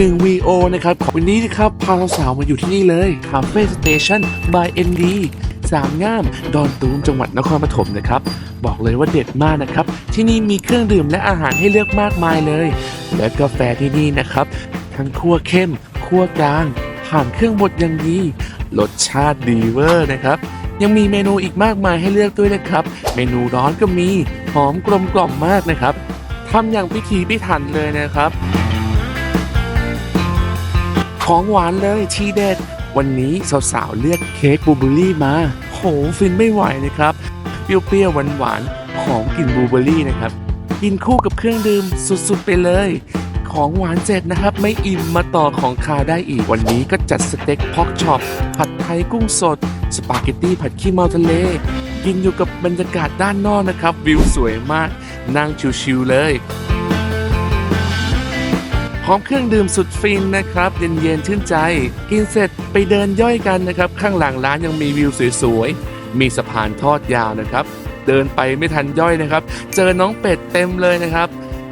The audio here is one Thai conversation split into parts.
1 VO นะครับวันนี้นะครับพาสาวๆมาอยู่ที่นี่เลย Cafe Station by ND สามงาม ดอนตูมจังหวัดนครปฐมนะครับ บอกเลยว่าเด็ดมากนะครับ ที่นี่มีเครื่องดื่มและอาหารให้เลือกมากมายเลย และกาแฟที่นี่นะครับ ทั้งคั่วเข้มคั่วกลางผ่านเครื่องบดอย่างดีรสชาติดีเวอร์นะครับยังมีเมนูอีกมากมายให้เลือกด้วยนะครับ เมนูร้อนก็มี หอมกลมกล่อมมากนะครับทำอย่างพิถีพิถันเลยนะครับ ของหวานเลยทีเด็ด วันนี้สาวๆเลือกเค้กบลูเบอรี่มา โหฟินไม่ไหวนะครับ เปรี้ยวๆหวานๆหอมกลิ่นบลูเบอรี่นะครับ กินคู่กับเครื่องดื่มสุดๆไปเลย ของหวานเสร็จนะครับ ไม่อิ่มมาต่อของคาได้อีกวันนี้ก็จัดสเต็กพอกช็อปผัดไทยกุ้งสด สปาเกตตี้ผัดขี้เมาทะเล กินอยู่กับบรรยากาศด้านนอกนะครับ วิวสวยมากนั่งชิวๆเลย ร้อมเครื่องดื่มสุดฟินนะครับ เย็นๆชื่นใจ กินเสร็จไปเดินย่อยกันนะครับ ข้างหลังร้านยังมีวิวสวยๆ มีสะพานทอดยาวนะครับ เดินไปไม่ทันย่อยนะครับ เจอน้องเป็ดเต็มเลยนะครับ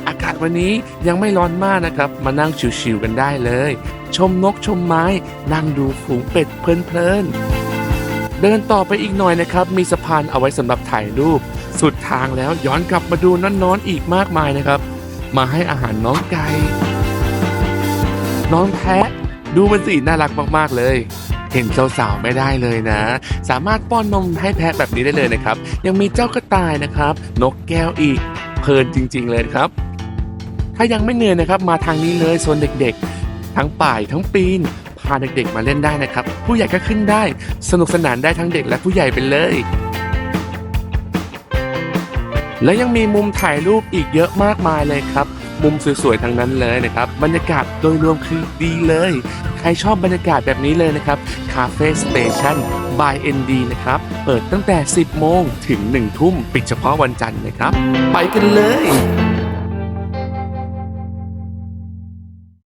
อากาศวันนี้ยังไม่ร้อนมากนะครับ มานั่งชิวๆกันได้เลย ชมนกชมไม้ นั่งดูฝูงเป็ดเพลินๆเดินต่อไปอีกหน่อยนะครับ มีสะพานเอาไว้สำหรับถ่ายรูป สุดทางแล้วย้อนกลับมาดูน้อนๆอีกมากมายนะครับ มาให้อาหารน้องไก่ น้องแพะดูมันสิน่ารักมาก ๆ เลย เห็นสาวๆไม่ได้เลยนะ สามารถป้อนนมให้แพะแบบนี้ได้เลยนะครับ ยังมีเจ้ากระต่ายนะครับ นกแก้วอีก เพลินจริง ๆ เลยครับ ถ้ายังไม่เหนื่อยนะครับ มาทางนี้เลยโซนเด็กๆ ทั้งป่ายทั้งปีน พาเด็กๆมาเล่นได้นะครับ ผู้ใหญ่ก็ขึ้นได้ สนุกสนานได้ทั้งเด็กและผู้ใหญ่ไปเลยและยังมีมุมถ่ายรูปอีกเยอะมากมายเลยครับ มุมสวยๆทั้งนั้นเลยนะครับ บรรยากาศโดยรวมคือดีเลย ใครชอบบรรยากาศแบบนี้เลยนะครับคาเฟ่สเตชัน by ND นะครับ เปิดตั้งแต่ 10 โมงถึง 1 ทุ่ม ปิดเฉพาะวันจันทร์นะครับ ไปกันเลย